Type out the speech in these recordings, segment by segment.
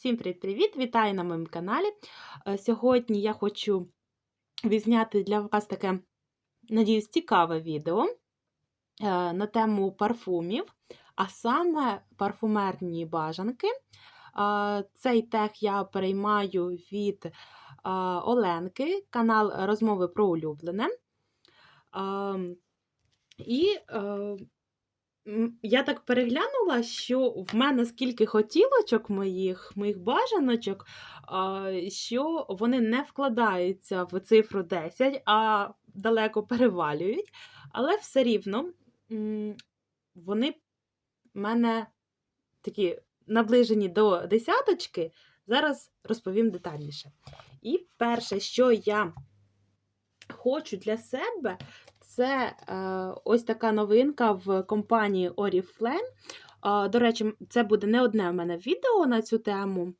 Всім привіт-привіт! Вітаю на моєму каналі. Е, Сьогодні я хочу відзняти для вас таке, надіюсь, цікаве відео е, на тему парфумів, а саме парфумерні бажанки. Е, Цей тег я переймаю від Оленки, канал Розмови про улюблене. Ем, І Я так переглянула, що в мене скільки хотілочок моїх, моїх бажаночок, що вони не вкладаються в цифру 10, а далеко перевалюють. Але все рівно вони в мене такі наближені до десяточки. Зараз розповім детальніше. І перше, що я хочу для себе, це е, ось така новинка в компанії Oriflame. Е, до речі, це буде не одне в мене відео на цю тему.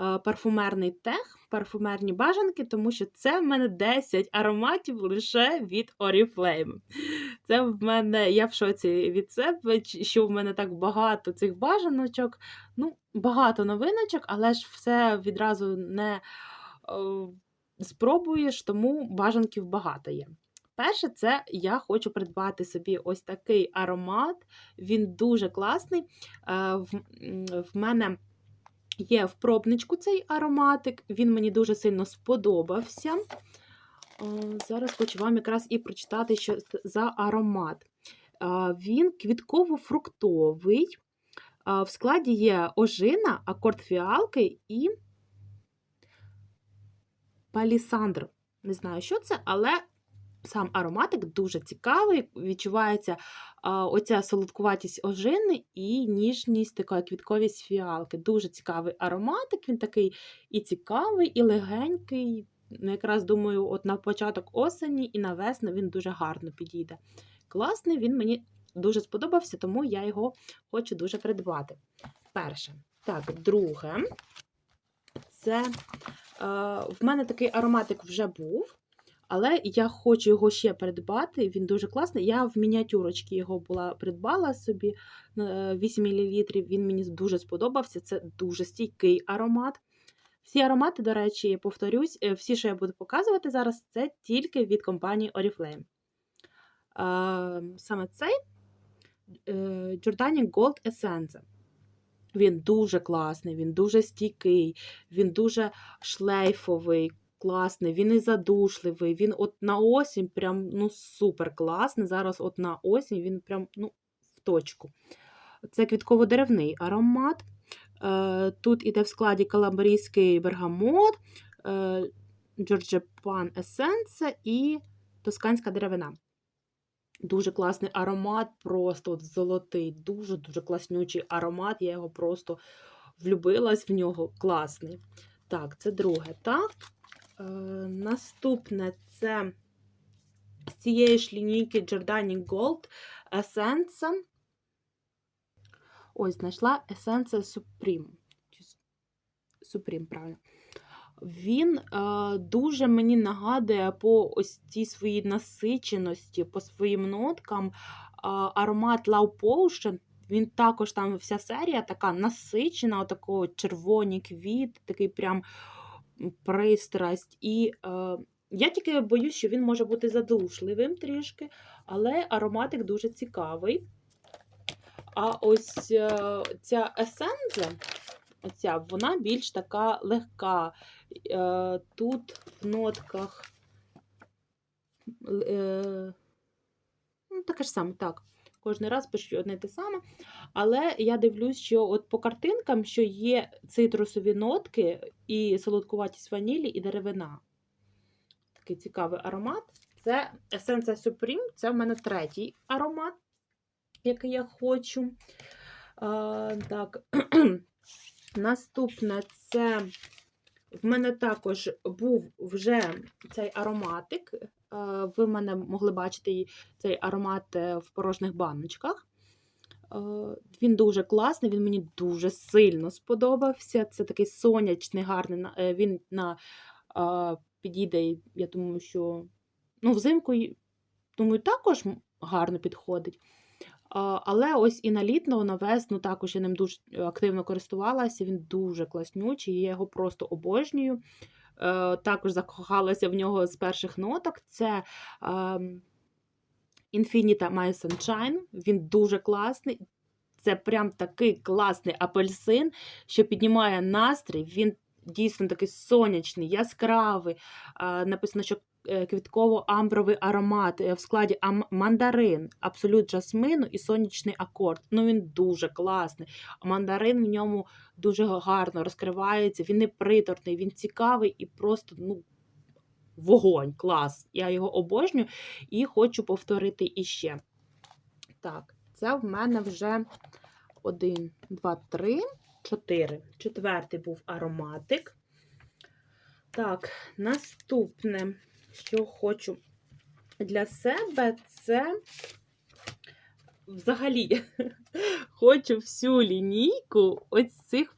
е, Парфумерний тег, парфумерні бажанки, тому що це в мене 10 ароматів лише від Oriflame. Це в мене, я в шоці від себе, що в мене так багато цих бажаночок. Ну, багато новиночок, але ж все відразу не спробуєш, тому бажанків багато є. Перше, це я хочу придбати собі ось такий аромат. Він дуже класний. Е, В, мене є в пробничку цей ароматик, він мені дуже сильно сподобався. Е, Зараз хочу вам якраз і прочитати, що за аромат. Е, Він квітково-фруктовий. В складі є ожина, акорд фіалки і палісандр. Не знаю, що це, але сам ароматик дуже цікавий. Відчувається а, оця солодкуватість ожини і ніжність, така квітковість фіалки. Дуже цікавий ароматик. Він такий і цікавий, і легенький. Ну, Якраз думаю, от на початок осені і на весну він дуже гарно підійде. Класний, він мені дуже сподобався, тому я його хочу дуже придбати. Перше. Так, друге, це е, в мене такий ароматик вже був. Але я хочу його ще придбати. Він дуже класний. Я в мініатюрочці його була придбала собі е, 8 мл. Він мені дуже сподобався. Це дуже стійкий аромат. Всі аромати, до речі, я повторюсь, е, всі, що я буду показувати зараз, це тільки від компанії Oriflame. Е, Саме цей е, Giordani Gold Essence. Він дуже класний, він дуже стійкий, він дуже шлейфовий, класний, він і задушливий. Він от на осінь прям ну супер класний. Зараз от на осінь він прям ну, в точку. Це квітково-деревний аромат. Е, Тут іде в складі каламбрійський бергамот, е, Джорджепан есенце і тосканська деревина. Дуже класний аромат, просто от золотий, дуже-дуже класнючий аромат. Я його просто влюбилась в нього. Класний. Так, це друге. Так. Е, наступне це з цієї ж лінійки Giordani Gold Essence. Ось, знайшла Essence Supreme. Supreme, правильно. Він е, дуже мені нагадує по ось цій своїй насиченості, по своїм ноткам. Е, аромат Love Potion. Він також там вся серія така насичена, отакого червоні квіт, такий прям пристрасть. І е, я тільки боюсь, що він може бути задушливим трішки, але ароматик дуже цікавий. А ось е, ця есенза, оця, вона більш така легка. Е, тут в нотках е, ну, таке ж саме, так. Кожен раз пишу одне те саме. Але я дивлюсь, що от по картинкам, що є цитрусові нотки і солодкуватість ванілі, і деревина. Такий цікавий аромат. Це Essence Supreme, це в мене третій аромат, який я хочу. А, так. Наступне це в мене також був вже цей ароматик. Е, Ви мене могли бачити цей аромат е, в порожніх баночках. Е, Він дуже класний, він мені дуже сильно сподобався. Це такий сонячний, гарний. Він на підійде, я думаю, що ну, взимку, думаю, також гарно підходить. Але ось і на літо, на весну також я ним дуже активно користувалася. Він дуже класнючий, я його просто обожнюю. Е, також закохалася в нього з перших ноток. Це ем, Infinita My Sunshine. Він дуже класний. Це прям такий класний апельсин, що піднімає настрій. Він дійсно такий сонячний, яскравий. Написано, що е, квітково-амбровий аромат е, в складі мандарин, абсолют жасмину і сонячний акорд. Ну він дуже класний. Мандарин в ньому дуже гарно розкривається. Він не приторний, він цікавий і просто ну, вогонь, клас. Я його обожнюю і хочу повторити іще. Так, це в мене вже один, два, три, чотири. Четвертий був ароматик. Так, наступне, що хочу для себе, це взагалі хочу всю лінійку ось цих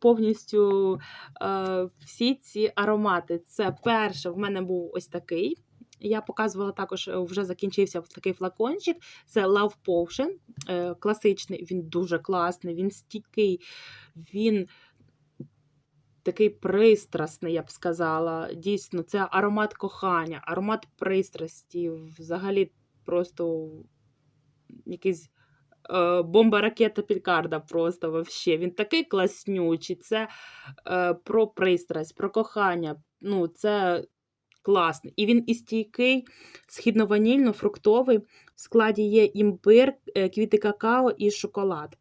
повністю е, всі ці аромати. Це перше, в мене був ось такий. Я показувала також, е, вже закінчився такий флакончик. Це Love Potion. е, Класичний, він дуже класний, він стійкий, він такий пристрасний, я б сказала. Дійсно, це аромат кохання, аромат пристрасті. Взагалі просто якийсь е, бомба ракета Пікарда просто вообще. Він такий класнючий. Це е, про пристрасть, про кохання. Ну, це класний. І він і стійкий, східно-ванільно-фруктовий. В складі є імбир, е, квіти какао і шоколад.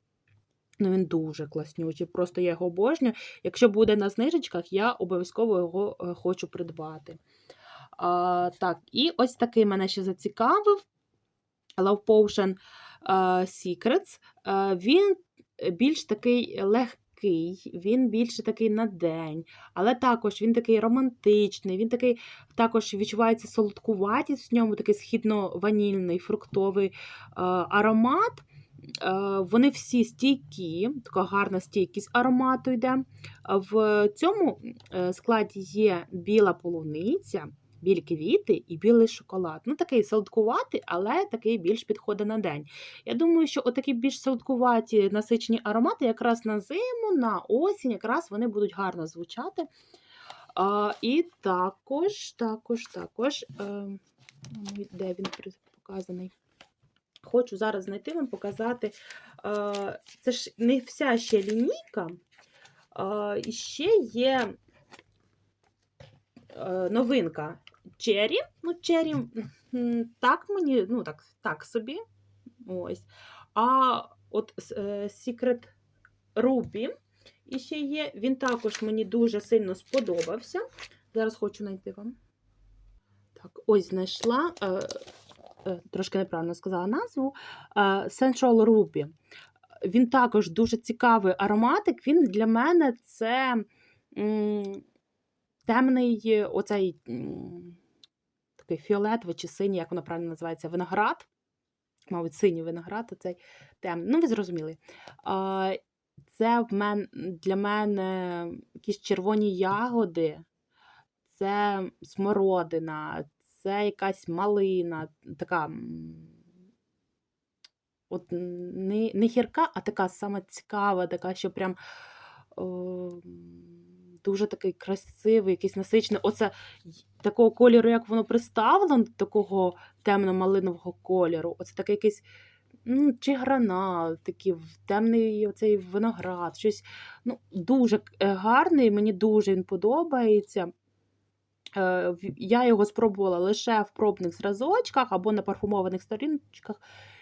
Ну, він дуже класнючий, просто я його обожнюю. Якщо буде на знижечках, я обов'язково його е, хочу придбати. А, так, і ось такий мене ще зацікавив. Love Potion е, Secrets. Е, Він більш такий легкий, він більше такий на день, але також він такий романтичний, він такий також відчувається солодкуватість в ньому, такий східно-ванільний, фруктовий е, аромат. Е, Вони всі стійкі, така гарна стійкість аромату йде. В цьому е, складі є біла полуниця, білі квіти і білий шоколад. Ну, такий солодкуватий, але такий більш підходить на день. Я думаю, що отакі більш солодкуваті насичені аромати якраз на зиму, на осінь, якраз вони будуть гарно звучати. А, і також, також, також, е, де він показаний? Хочу зараз знайти вам, показати. Е, це ж не вся ще лінійка. Е, і ще є е, новинка Cherry. Ну, м, так мені, ну так, так собі. Ось. А от Secret Ruby і ще є. Він також мені дуже сильно сподобався. Зараз хочу знайти вам. Так, ось знайшла. Е, трошки неправильно сказала назву. Е, Central Ruby. Він також дуже цікавий ароматик. Він для мене це темний оцей такий фіолетовий чи синій, як воно правильно називається, виноград. Мабуть, синій виноград, оцей темний. Ну, ви зрозуміли. Це в мен, для мене якісь червоні ягоди, це смородина, це якась малина, така. От не, не гірка, а така саме цікава, така, що прям о, дуже такий красивий, якийсь насичений. Оце такого кольору, як воно представлено, такого темно-малинового кольору. Оце такий якийсь ну, чи гранат, такий темний оцей виноград, щось ну, дуже е, гарний, мені дуже він подобається. Е, Я його спробувала лише в пробних зразочках або на парфумованих сторіночках.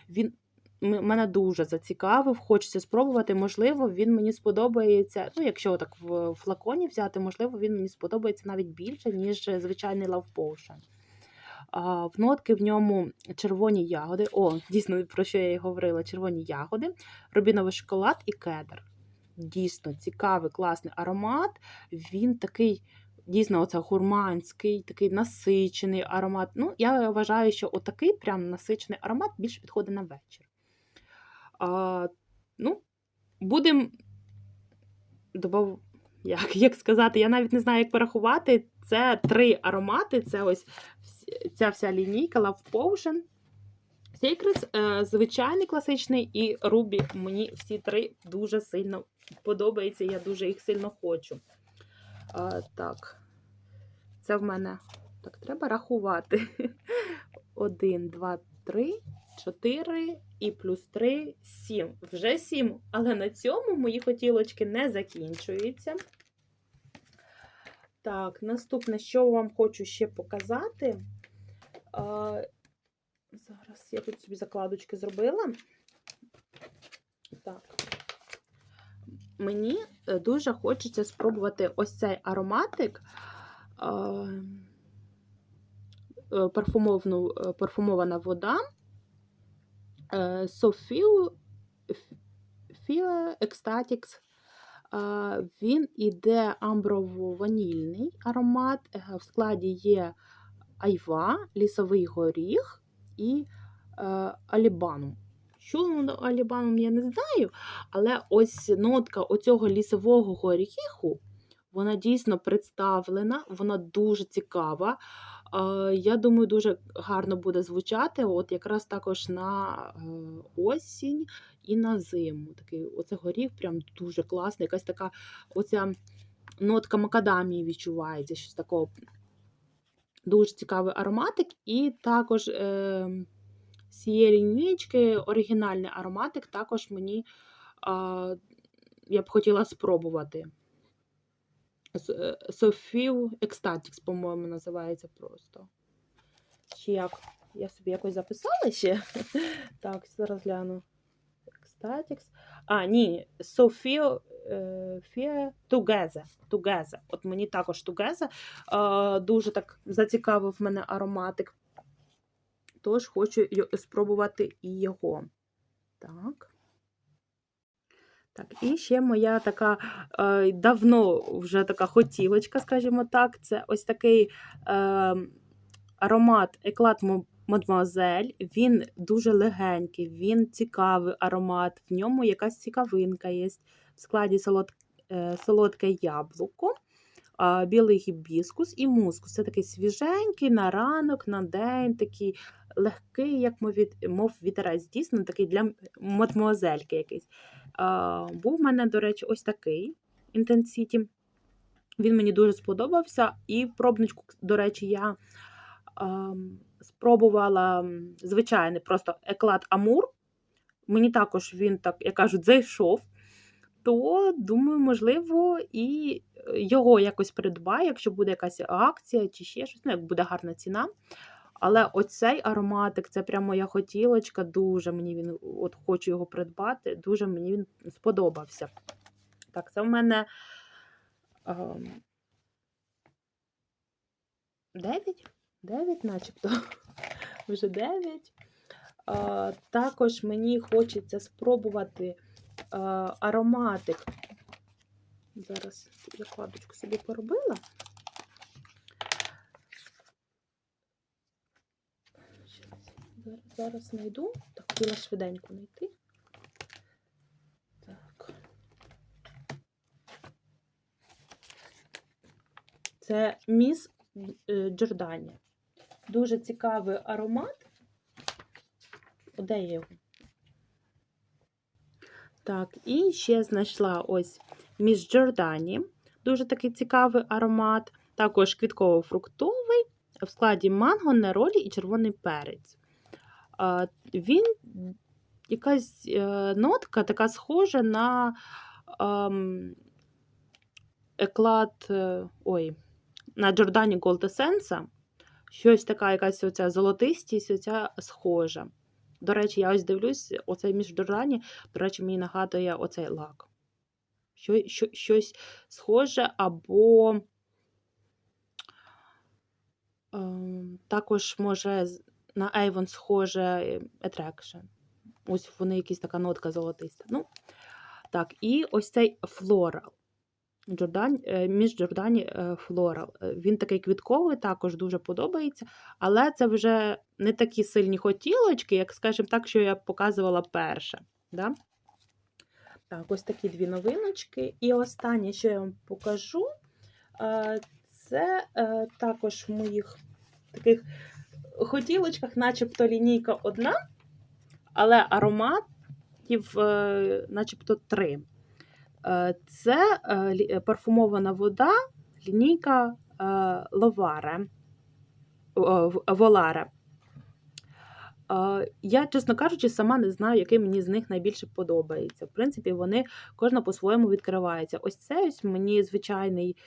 Він мене дуже зацікавив, хочеться спробувати. Можливо, він мені сподобається. Ну, якщо так в флаконі взяти, можливо, він мені сподобається навіть більше, ніж звичайний Love Potion. В нотки в ньому червоні ягоди. О, дійсно, про що я і говорила: червоні ягоди, рубіновий шоколад і кедр. Дійсно цікавий, класний аромат. Він такий. Дійсно, оце гурманський, такий насичений аромат. Ну, я вважаю, що отакий прям насичений аромат більше підходить на вечір. А, ну, будемо добав... як, як сказати, я навіть не знаю, як порахувати. Це три аромати. Це ось ця вся лінійка Love Potion. Сейкрес, е, звичайний класичний і Рубі. Мені всі три дуже сильно подобаються. Я дуже їх сильно хочу. А, так, це в мене так, треба рахувати. Один, два, три, чотири і плюс три, сім. Вже сім. Але на цьому мої хотілочки не закінчуються. Так, наступне, що вам хочу ще показати. А, зараз я тут собі закладочки зробила. Так. Мені е, дуже хочеться спробувати ось цей ароматик. е, Парфумовну, е, парфумована вода. Софію Фіо Ecstatics. Він іде амброво-ванільний аромат. В складі є айва, лісовий горіх і алібанум. Що воно алібанум, я не знаю, але ось нотка оцього лісового горіху, вона дійсно представлена, вона дуже цікава. Я думаю, дуже гарно буде звучати, от якраз також на е, осінь і на зиму. Такий оце горіх прям дуже класний. Якась така оця нотка макадамії відчувається, щось такого. Дуже цікавий ароматик, і також е, цієї лінійки оригінальний ароматик також мені е, я б хотіла спробувати. Софію Ecstatics, по-моєму, називається просто. Чи як? Я собі якось записала ще. Так, зараз гляну. Ecstatics. А, ні, Софію Фія Тугезе. От мені також. Е, дуже так зацікавив мене ароматик. Тож хочу спробувати і його. Так. Так, і ще моя така е, давно вже така хотілочка, скажімо так. Це ось такий е, аромат Еклат Мадмуазель. Він дуже легенький, він цікавий аромат. В ньому якась цікавинка є. В складі солод, е, солодке яблуко, е, білий гібіскус і мускус. Це такий свіженький на ранок, на день, такий легкий, як мов, від, мов вітерець. Дійсно, такий для мадмуазельки якийсь. А, Був в мене, до речі, ось такий Intensity. Він мені дуже сподобався. І пробничку, до речі, я а, спробувала звичайний просто еклад Амур. Мені також він, так, як кажуть, зайшов. То, думаю, можливо, і його якось придбаю, якщо буде якась акція чи ще щось, ну, як буде гарна ціна. Але оцей ароматик, це прямо моя хотілочка, дуже мені він, от хочу його придбати, дуже мені він сподобався. Так, це в мене ем, 9? 9 начебто. Вже 9. Е, також мені хочеться спробувати е, ароматик. Зараз я кладочку собі поробила. Зараз, зараз знайду. Так, хотіла швиденько знайти. Так. Це міс е, Джордані. Дуже цікавий аромат. Де я його? Так, і ще знайшла ось міс Джордані. Дуже такий цікавий аромат. Також квітково-фруктовий в складі манго, неролі і червоний перець. Він якась е, нотка така схожа на ем, еклад, е, ой, на Джордані Gold. Щось така якась оця золотистість, оця схожа. До речі, я ось дивлюсь, оцей між Джордані, до речі, мені нагадує оцей лак. Що, що, щось схоже, або ем, також може на Avon схоже е, Attraction. Ось вони якісь така нотка золотиста. Ну, так, і ось цей Floral. Е, між Джордані Floral. Е, Він такий квітковий, також дуже подобається. Але це вже не такі сильні хотілочки, як, скажімо так, що я показувала перше. Да? Так, ось такі дві новиночки. І останнє, що я вам покажу, це також в моїх таких хотілочках, начебто лінійка одна, але ароматів е, начебто три. Е, Це е, парфумована вода, лінійка Ловаре. Воларе. Я, чесно кажучи, сама не знаю, який мені з них найбільше подобається. В принципі, вони кожна по-своєму відкривається. Ось це ось мені звичайний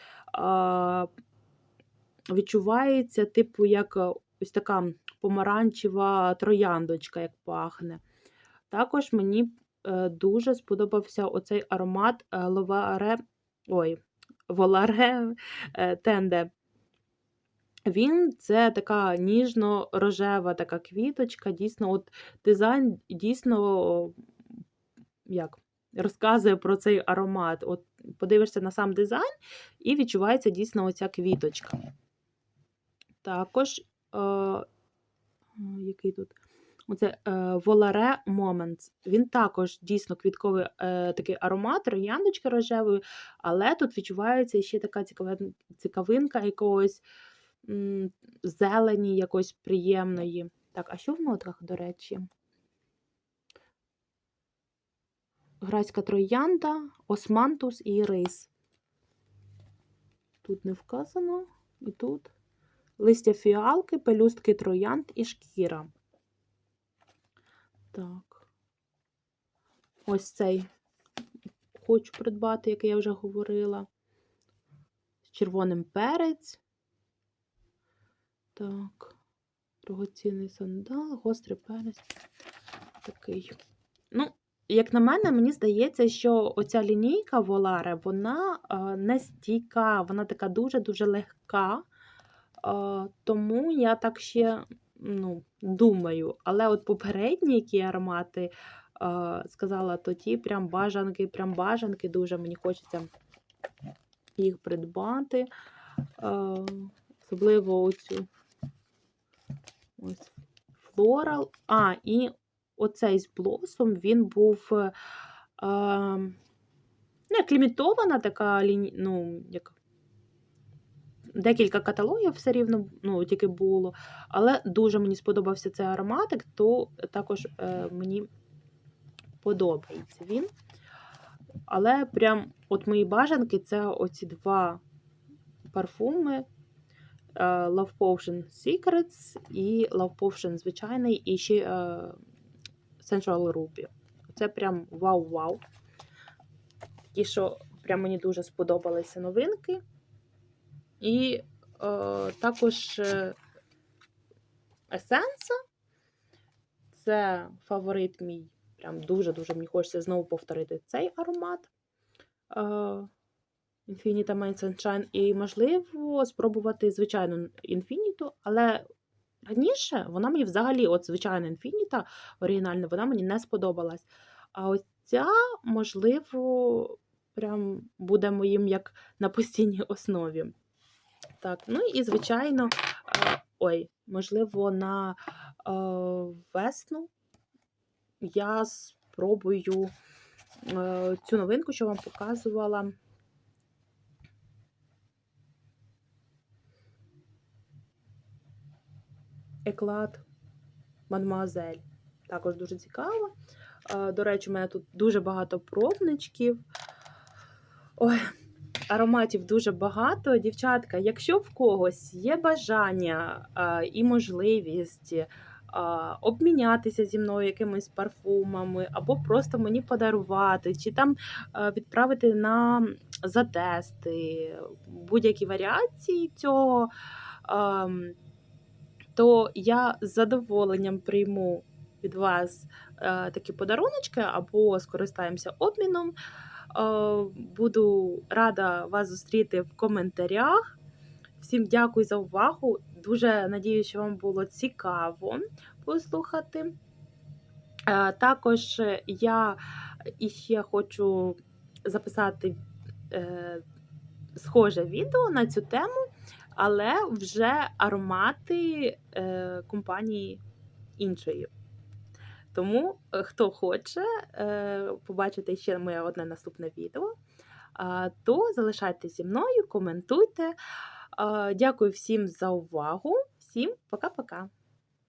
відчувається, типу, як ось така помаранчева трояндочка, як пахне. Також мені е, дуже сподобався оцей аромат е, Ловаре, ой, Воларе е, Тенде. Він це така ніжно-рожева така квіточка. Дійсно, от дизайн дійсно як, розказує про цей аромат. От подивишся на сам дизайн, і відчувається дійсно оця квіточка. Також, який тут? Оце е, Volare Moments. Він також дійсно квітковий е, такий аромат, рояндочки рожевої, але тут відчувається ще така цікавинка якогось м, зелені, якось приємної. Так, а що в нотках, до речі? Грацька троянда, османтус і рис. Тут не вказано, і тут листя фіалки, пелюстки троянд і шкіра. Так. Ось цей хочу придбати, який я вже говорила. З червоним перець. Так. Дорогоцінний сандал, гострий перець. Такий. Ну, як на мене, мені здається, що оця лінійка Воларе, вона е, не стійка, вона така дуже-дуже легка. Тому я так ще ну, думаю. Але от попередні які аромати сказала, то ті прям бажанки, прям бажанки, дуже мені хочеться їх придбати. Особливо оцю ось флорал. А, і оцей з блосом він був ну, як лімітована така ну, як декілька каталогів все рівно ну, тільки було. Але дуже мені сподобався цей ароматик, то також е, мені подобається він. Але прям от мої бажанки це оці два парфуми. е, Love Potion Secrets і Love Potion звичайний, і ще е, Sensual Ruby. Це прям вау-вау. Такі, що прям мені дуже сподобалися новинки. І е, також е, Есенса. Це фаворит мій. Прям дуже-дуже мені хочеться знову повторити цей аромат. Е, Infinita Main Sunshine. І, можливо, спробувати звичайну Infinito, але раніше вона мені взагалі, от звичайна Infinita оригінальна, вона мені не сподобалась. А ось ця, можливо, прям буде моїм як на постійній основі. Так, ну і, звичайно, е, ой, можливо, на е, весну я спробую е, цю новинку, що вам показувала. Еклад Мадмуазель. Також дуже цікаво. До речі, у мене тут дуже багато пробничків. Ой, ароматів дуже багато. Дівчатка, якщо в когось є бажання а, і можливість обмінятися зі мною якимись парфумами, або просто мені подарувати, чи там відправити на затести будь-які варіації цього, то я з задоволенням прийму від вас а, такі подаруночки, або скористаємося обміном. Е, Буду рада вас зустріти в коментарях. Всім дякую за увагу. Дуже надіюся, що вам було цікаво послухати. Е, Також я іще хочу записати е, схоже відео на цю тему, але вже аромати компанії іншої. Тому, е, хто хоче е, побачити ще моє одне наступне відео, то залишайтеся зі мною, коментуйте. Дякую всім за увагу. Всім пока-пока!